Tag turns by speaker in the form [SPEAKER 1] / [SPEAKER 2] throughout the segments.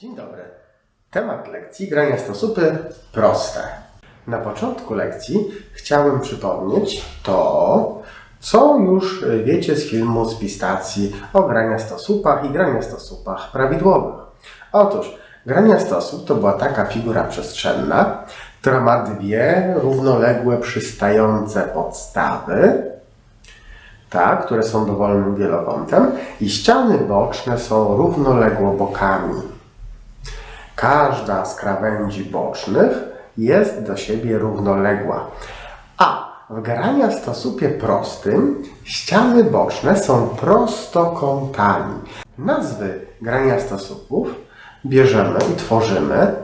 [SPEAKER 1] Dzień dobry. Temat lekcji grania stosupy proste. Na początku lekcji chciałem przypomnieć to, co już wiecie z filmu z pistacji o grania stosupach i grania stosupach prawidłowych. Otóż grania stosup to była taka figura przestrzenna, która ma dwie równoległe przystające podstawy, tak, które są dowolnym wielokątem i ściany boczne są równoległo bokami. Każda z krawędzi bocznych jest do siebie równoległa. A w grania stosupie prostym ściany boczne są prostokątami. Nazwy grania stosupów bierzemy i tworzymy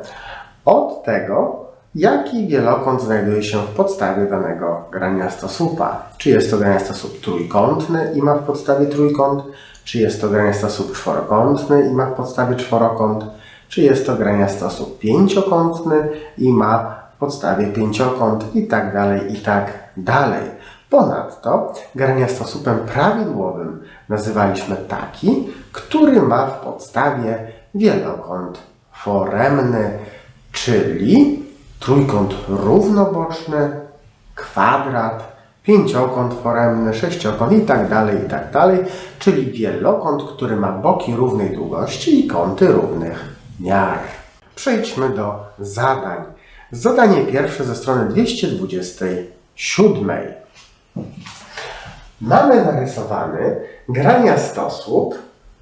[SPEAKER 1] od tego, jaki wielokąt znajduje się w podstawie danego grania stosupa. Czy jest to grania stosub trójkątny i ma w podstawie trójkąt, czy jest to grania stosub czworokątny i ma w podstawie czworokąt, czy jest to grania stosub pięciokątny i ma w podstawie pięciokąt i tak dalej, i tak dalej. Ponadto grania stosupem prawidłowym nazywaliśmy taki, który ma w podstawie wielokąt foremny, czyli trójkąt równoboczny, kwadrat, pięciokąt foremny, sześciokąt i tak dalej, i tak dalej, czyli wielokąt, który ma boki równej długości i kąty równych Przejdźmy do zadań. Zadanie pierwsze ze strony 227. Mamy narysowany grania stosłup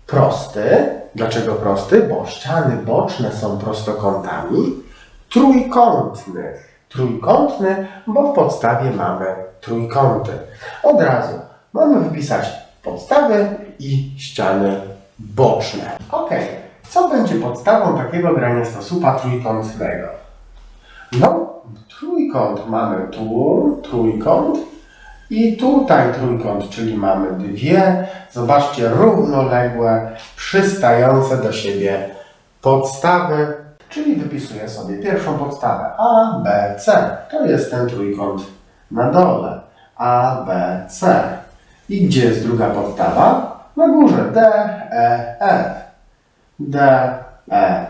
[SPEAKER 1] prosty. Dlaczego prosty? Bo ściany boczne są prostokątami. Trójkątny. Trójkątny, bo w podstawie mamy trójkąty. Od razu mamy wypisać podstawy i ściany boczne. Ok, co będzie podstawą takiego grania stosupa trójkątnego? No, trójkąt mamy tu, trójkąt i tutaj trójkąt, czyli mamy dwie, zobaczcie, równoległe, przystające do siebie podstawy, czyli wypisuję sobie pierwszą podstawę A, B, C. To jest ten trójkąt na dole. A, B, C. I gdzie jest druga podstawa? Na górze D, E, F. D, E,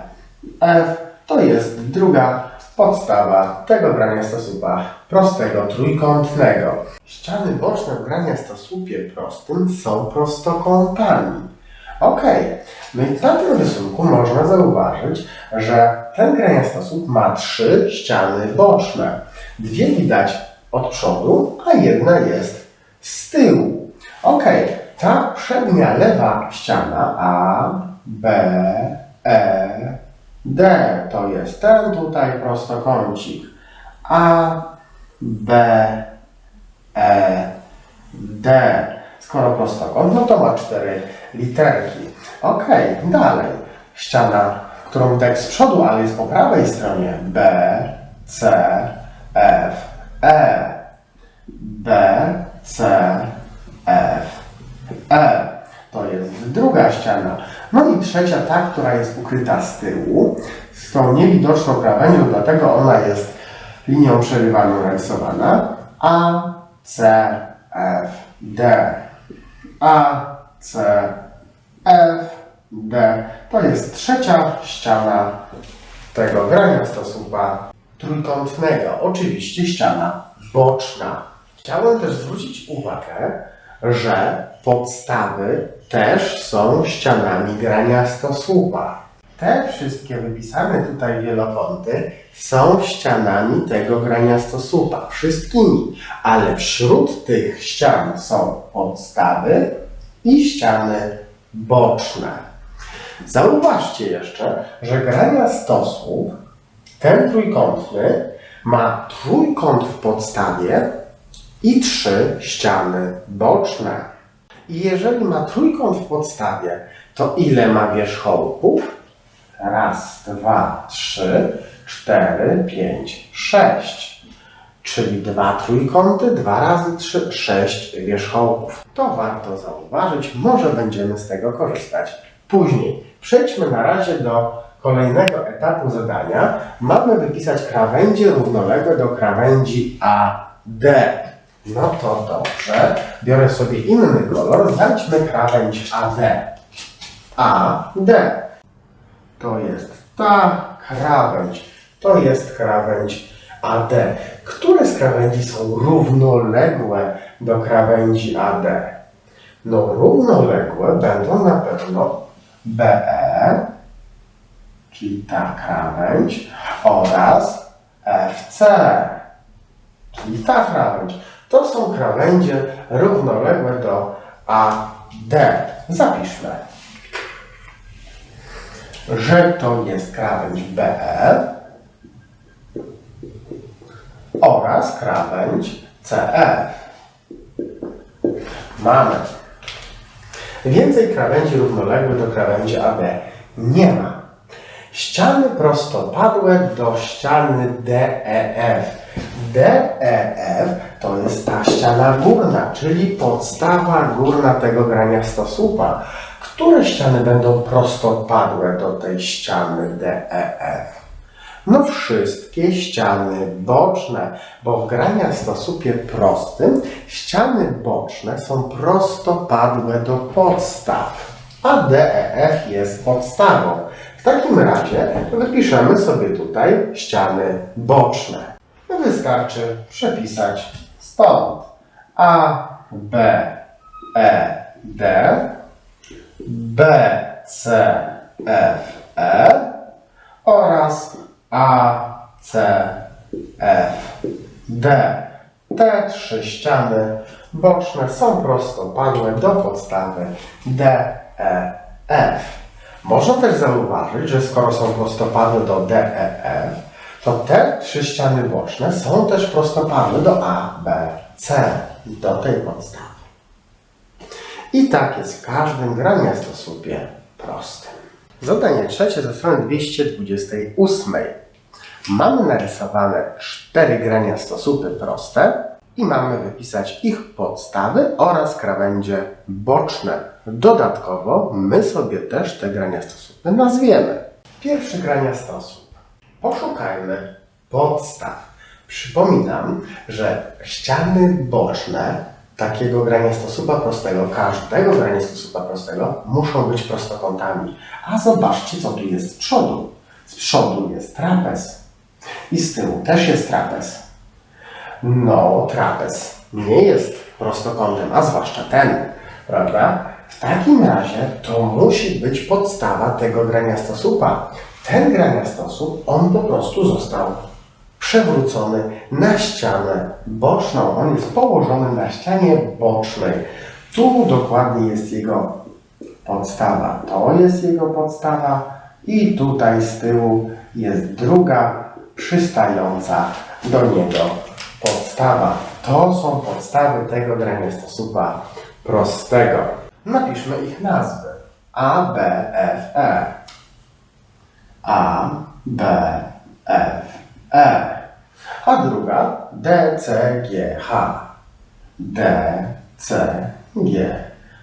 [SPEAKER 1] F to jest druga podstawa tego grania stosupa prostego, trójkątnego. Ściany boczne grania stosupie prostym są prostokątami. Ok, no i na tym rysunku można zauważyć, że ten grania stosób ma trzy ściany boczne. Dwie widać od przodu, a jedna jest z tyłu. Ok, ta przednia lewa ściana A, B, E, D to jest ten tutaj prostokącik. A, B, E, D. Skoro prostokąt, no to ma cztery literki. Ok, dalej. Ściana, którą widać z przodu, ale jest po prawej stronie. B, C, F, E. B, C, F, E. To jest druga ściana. No i trzecia, ta, która jest ukryta z tyłu, z tą niewidoczną krawędzią, dlatego ona jest linią przerywaną narysowana. A, C, F, D. A, C, F, D. To jest trzecia ściana tego grania stosupa trójkątnego. Oczywiście ściana boczna. Chciałem też zwrócić uwagę, że podstawy też są ścianami grania stosłupa. Te wszystkie wypisane tutaj wielokąty są ścianami tego grania stosupa, wszystkimi, ale wśród tych ścian są podstawy i ściany boczne. Zauważcie jeszcze, że grania stosłup, ten trójkątny, ma trójkąt w podstawie i trzy ściany boczne. I jeżeli ma trójkąt w podstawie, to ile ma wierzchołków? Raz, dwa, trzy, cztery, pięć, sześć. Czyli dwa trójkąty, dwa razy trzy, sześć wierzchołków. To warto zauważyć, może będziemy z tego korzystać później. Przejdźmy na razie do kolejnego etapu zadania. Mamy wypisać krawędzie równoległe do krawędzi AD. No to dobrze. Biorę sobie inny kolor. Znajdźmy krawędź AD. AD. to jest ta krawędź, to jest krawędź AD. Które z krawędzi są równoległe do krawędzi AD? No równoległe będą na pewno BE, czyli ta krawędź, oraz FC, czyli ta krawędź. To są krawędzie równoległe do AD. Zapiszmy, że to jest krawędź BE oraz krawędź CE. Mamy. Więcej krawędzi równoległych do krawędzi AD nie ma. Ściany prostopadłe do ściany DEF. DEF to jest ta ściana górna, czyli podstawa górna tego grania stosłupa. Które ściany będą prostopadłe do tej ściany DEF? No wszystkie ściany boczne, bo w graniastosłupie prostym ściany boczne są prostopadłe do podstaw, a DEF jest podstawą. W takim razie wypiszemy sobie tutaj ściany boczne. Wystarczy przepisać stąd A, B, E, D, B, C, F, E oraz A, C, F, D. Te trzy ściany boczne są prostopadłe do podstawy D, E, F. Można też zauważyć, że skoro są prostopadłe do D, E, F, to te trzy ściany boczne są też prostopadłe do A, B, C, do tej podstawy. I tak jest w każdym graniastosłupie prostym. Zadanie trzecie ze strony 228. Mamy narysowane cztery graniastosłupy proste i mamy wypisać ich podstawy oraz krawędzie boczne. Dodatkowo my sobie też te graniastosłupy nazwiemy. Pierwszy graniastosłup. Poszukajmy podstaw. Przypominam, że ściany boczne takiego graniastosłupa prostego, każdego graniastosłupa prostego, muszą być prostokątami. A zobaczcie, co tu jest z przodu. Z przodu jest trapez. I z tyłu też jest trapez. No, trapez nie jest prostokątem, a zwłaszcza ten, prawda? W takim razie to musi być podstawa tego graniastosłupa. Ten graniastosłup, on po prostu został przewrócony na ścianę boczną. On jest położony na ścianie bocznej. Tu dokładnie jest jego podstawa. To jest jego podstawa i tutaj z tyłu jest druga przystająca do niego podstawa. To są podstawy tego graniastosłupa prostego. Napiszmy ich nazwy. A, B, F, E. A, B, F, E. A druga D, C, G, H. D, C, G,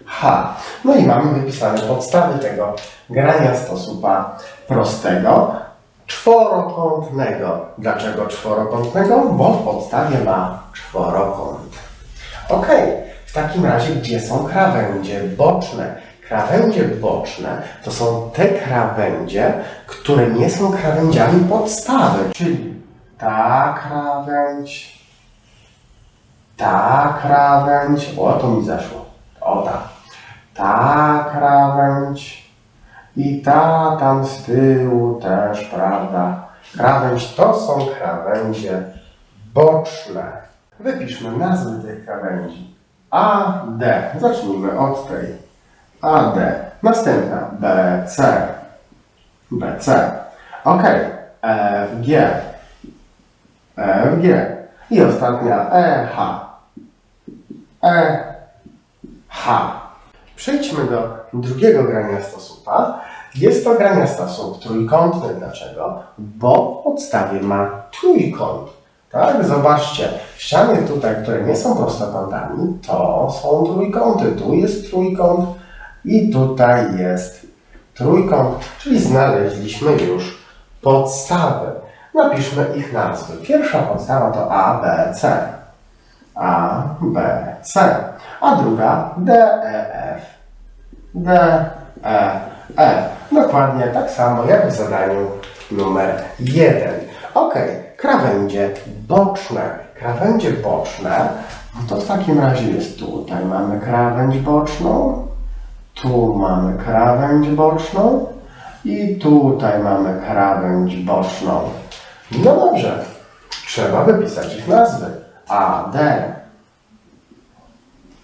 [SPEAKER 1] H. No i mamy wypisane podstawy tego grania stosupa prostego, czworokątnego. Dlaczego czworokątnego? Bo w podstawie ma czworokąt. Ok, w takim razie gdzie są krawędzie boczne? Krawędzie boczne to są te krawędzie, które nie są krawędziami podstawy, czyli ta krawędź, ta krawędź, o to mi zeszło, o ta, ta krawędź i ta tam z tyłu też, prawda? Krawędź to są krawędzie boczne. Wypiszmy nazwy tych krawędzi. A, D. Zacznijmy od tej. A, D. Następna B, C. B, C. Ok. F, G. F, G. I ostatnia E, H. E, H. Przejdźmy do drugiego grania stosupa. Jest to grania stosób trójkątny. Dlaczego? Bo w podstawie ma trójkąt. Tak? Zobaczcie, ściany tutaj, które nie są prostokątami, to są trójkąty. Tu jest trójkąt i tutaj jest trójkąt, czyli znaleźliśmy już podstawy. Napiszmy ich nazwy. Pierwsza podstawa to A, B, C. A, B, C. A druga D, E, F. D, E, E. Dokładnie tak samo jak w zadaniu numer jeden. Ok, krawędzie boczne. Krawędzie boczne, no to w takim razie jest tutaj mamy krawędź boczną, tu mamy krawędź boczną i tutaj mamy krawędź boczną. No dobrze, trzeba wypisać ich nazwy. A, D.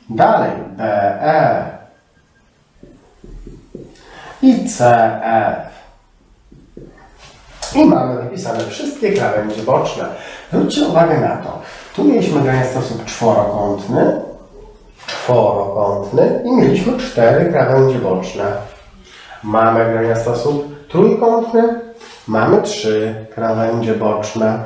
[SPEAKER 1] Dalej B, E. I C, F. I mamy wypisane wszystkie krawędzie boczne. Zwróćcie uwagę na to. Tu mieliśmy granie w sposób czworokątny, czworokątny i mieliśmy cztery krawędzie boczne. Mamy grania trójkątny, mamy trzy krawędzie boczne.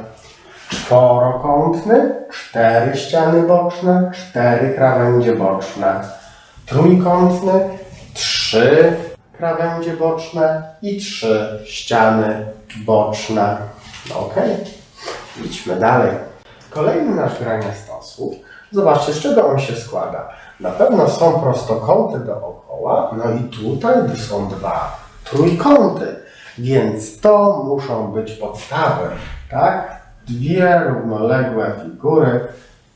[SPEAKER 1] Czworokątny, cztery ściany boczne, cztery krawędzie boczne. Trójkątny, trzy krawędzie boczne i trzy ściany boczne. Ok, idźmy dalej. Kolejny nasz grania. Zobaczcie, z czego on się składa. Na pewno są prostokąty dookoła, no i tutaj są dwa trójkąty, więc to muszą być podstawy, tak? Dwie równoległe figury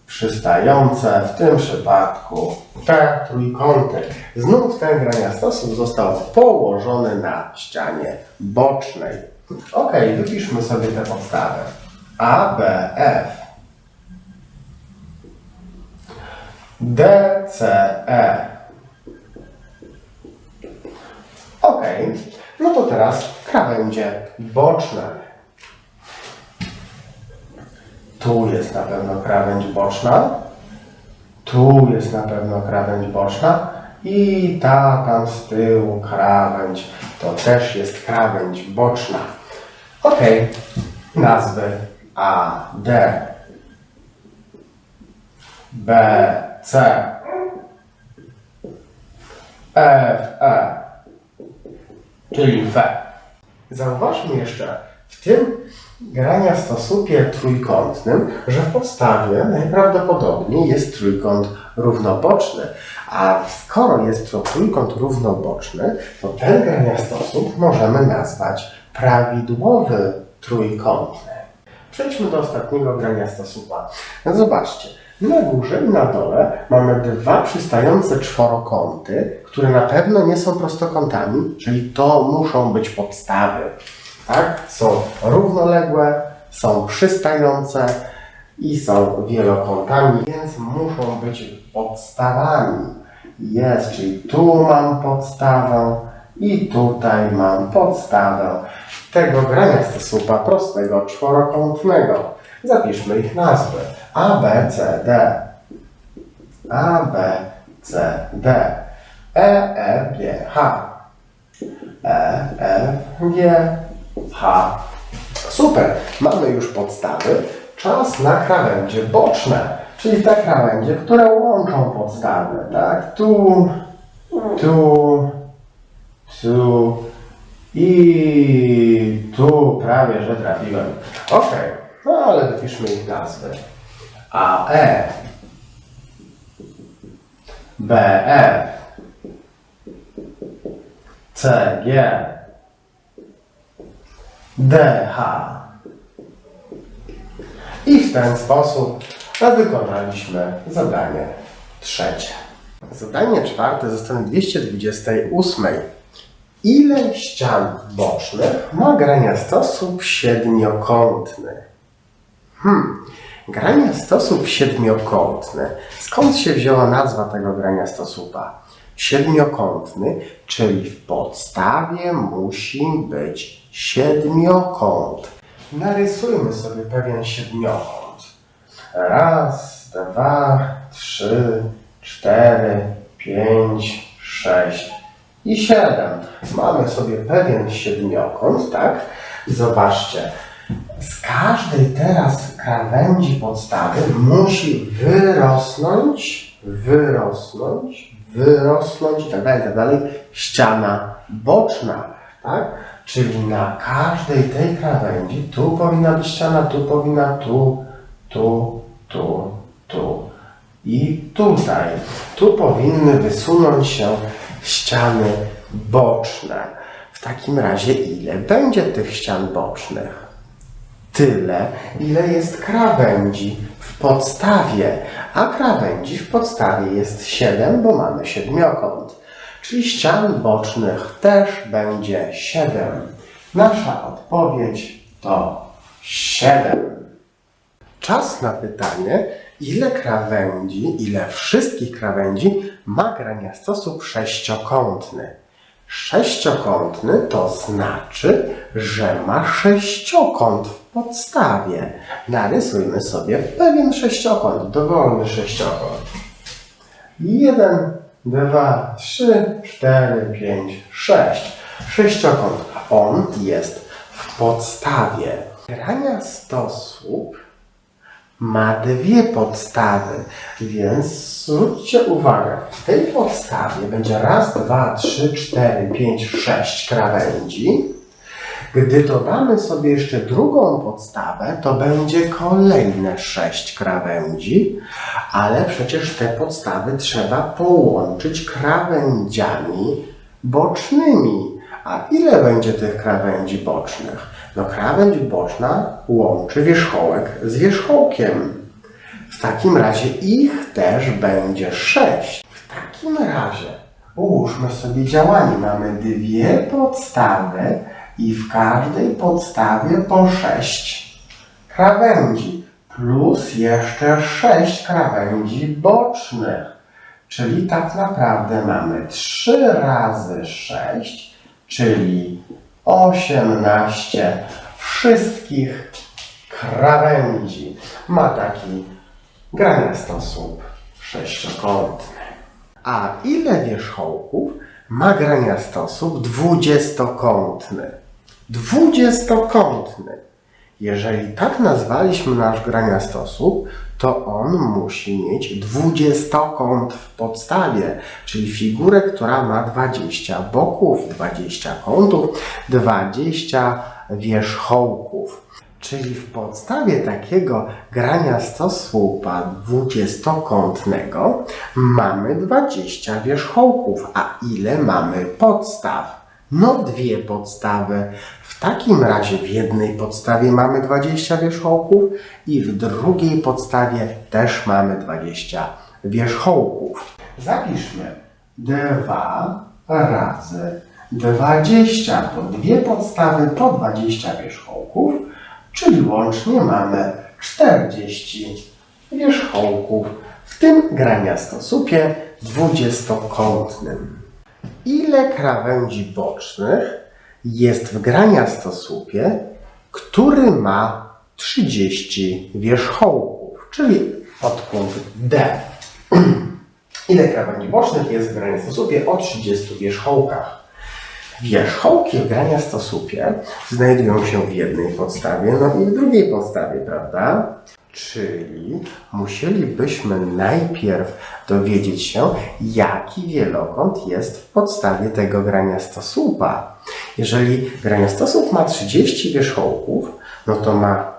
[SPEAKER 1] przystające, w tym przypadku te trójkąty. Znów ten grania sposób został położony na ścianie bocznej. Ok, wypiszmy sobie te podstawy. A, B, F. D, C, E. Ok, no to teraz krawędzie boczne. Tu jest na pewno krawędź boczna. Tu jest na pewno krawędź boczna. I ta tam z tyłu krawędź to też jest krawędź boczna. Ok, nazwy A, D, B, C, F, E, czyli F. Zauważmy jeszcze w tym grania stosupie trójkątnym, że w podstawie najprawdopodobniej jest trójkąt równoboczny. A skoro jest to trójkąt równoboczny, to ten grania stosób możemy nazwać prawidłowy trójkątny. Przejdźmy do ostatniego grania stosupa. No zobaczcie, na górze i na dole mamy dwa przystające czworokąty, które na pewno nie są prostokątami, czyli to muszą być podstawy. Tak? Są równoległe, są przystające i są wielokątami, więc muszą być podstawami. Jest, czyli tu mam podstawę i tutaj mam podstawę tego grania stosupa prostego czworokątnego. Zapiszmy ich nazwy. A, B, C, D. A, B, C, D. E, F, G, H. E, F, G, H. Super, mamy już podstawy. Czas na krawędzie boczne, czyli te krawędzie, które łączą podstawy, tak? Tu, tu, i tu prawie, że trafiłem. Ok, no ale wypiszmy ich nazwy. A, E, B, F, C, G, D, H. I w ten sposób wykonaliśmy zadanie trzecie. Zadanie czwarte ze strony 228. Ile ścian bocznych ma grania sposób siedmiokątny? Hmm, grania sposób siedmiokątny. Skąd się wzięła nazwa tego grania stosupa? Siedmiokątny, czyli w podstawie musi być siedmiokąt. Narysujmy sobie pewien siedmiokąt. Raz, dwa, trzy, cztery, pięć, sześć i siedem. Mamy sobie pewien siedmiokąt, tak? Zobaczcie. Z każdej teraz krawędzi podstawy musi wyrosnąć, wyrosnąć, wyrosnąć i tak dalej, i tak dalej ściana boczna, tak? Czyli na każdej tej krawędzi tu powinna być ściana, tu powinna, tu, tu, tu, tu i tutaj. Tu powinny wysunąć się ściany boczne. W takim razie ile będzie tych ścian bocznych? Tyle, ile jest krawędzi w podstawie, a krawędzi w podstawie jest 7, bo mamy siedmiokąt. Czyli ścian bocznych też będzie 7. Nasza odpowiedź to 7. Czas na pytanie, ile krawędzi, ile wszystkich krawędzi ma graniastosób sześciokątny. Sześciokątny to znaczy, że ma sześciokąt w podstawie. Narysujmy sobie pewien sześciokąt, dowolny sześciokąt. Jeden, dwa, trzy, cztery, pięć, sześć. Sześciokąt. On jest w podstawie. Graniastosób ma dwie podstawy, więc zwróćcie uwagę, w tej podstawie będzie raz, dwa, trzy, cztery, pięć, sześć krawędzi. Gdy dodamy sobie jeszcze drugą podstawę, to będzie kolejne sześć krawędzi, ale przecież te podstawy trzeba połączyć krawędziami bocznymi. A ile będzie tych krawędzi bocznych? No krawędź boczna łączy wierzchołek z wierzchołkiem. W takim razie ich też będzie sześć. W takim razie ułóżmy sobie działanie. Mamy dwie podstawy i w każdej podstawie po sześć krawędzi. Plus jeszcze sześć krawędzi bocznych. Czyli tak naprawdę mamy 3 razy 6, czyli 18 wszystkich krawędzi. Ma taki graniastosób sześciokątny. A ile wierzchołków ma graniastosób dwudziestokątny? Dwudziestokątny. Jeżeli tak nazwaliśmy nasz graniastosób, to on musi mieć dwudziestokąt w podstawie, czyli figurę, która ma 20 boków, 20 kątów, 20 wierzchołków. Czyli w podstawie takiego graniastosłupa dwudziestokątnego mamy 20 wierzchołków. A ile mamy podstaw? No dwie podstawy. W takim razie w jednej podstawie mamy 20 wierzchołków i w drugiej podstawie też mamy 20 wierzchołków. Zapiszmy 2 razy 20 to dwie podstawy po 20 wierzchołków, czyli łącznie mamy 40 wierzchołków w tym graniastosupie dwudziestokątnym. Ile krawędzi bocznych jest w graniastosłupie, który ma 30 wierzchołków, czyli podpunkt D. Ile krawędzi bocznych jest w graniastosłupie o 30 wierzchołkach? Wierzchołki w graniastosłupie znajdują się w jednej podstawie, no i w drugiej podstawie, prawda? Czyli musielibyśmy najpierw dowiedzieć się, jaki wielokąt jest w podstawie tego graniastosłupa. Jeżeli graniastosłup ma 30 wierzchołków, no to ma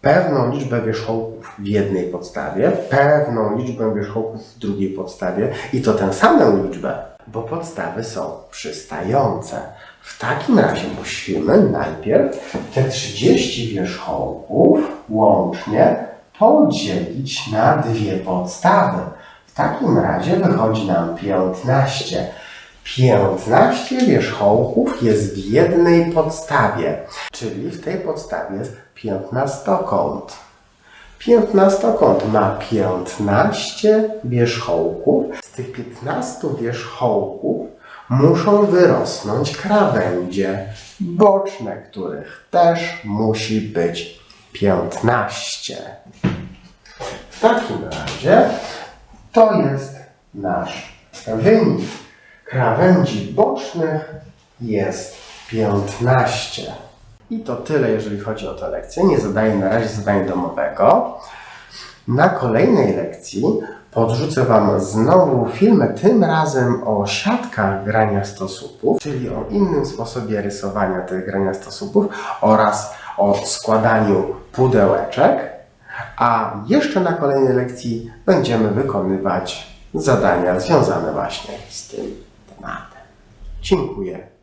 [SPEAKER 1] pewną liczbę wierzchołków w jednej podstawie, pewną liczbę wierzchołków w drugiej podstawie i to tę samą liczbę, bo podstawy są przystające. W takim razie musimy najpierw te 30 wierzchołków łącznie podzielić na dwie podstawy. W takim razie wychodzi nam 15. 15 wierzchołków jest w jednej podstawie, czyli w tej podstawie jest 15-kąt. 15-kąt ma 15 wierzchołków. Z tych 15 wierzchołków muszą wyrosnąć krawędzie boczne, których też musi być 15. W takim razie to jest nasz wynik. Krawędzi bocznych jest 15. I to tyle, jeżeli chodzi o tę lekcję. Nie zadaję na razie zadania domowego. Na kolejnej lekcji podrzucę Wam znowu filmy, tym razem o siatkach grania stosupów, czyli o innym sposobie rysowania tych grania stosupów oraz o składaniu pudełeczek. A jeszcze na kolejnej lekcji będziemy wykonywać zadania związane właśnie z tym tematem. Dziękuję.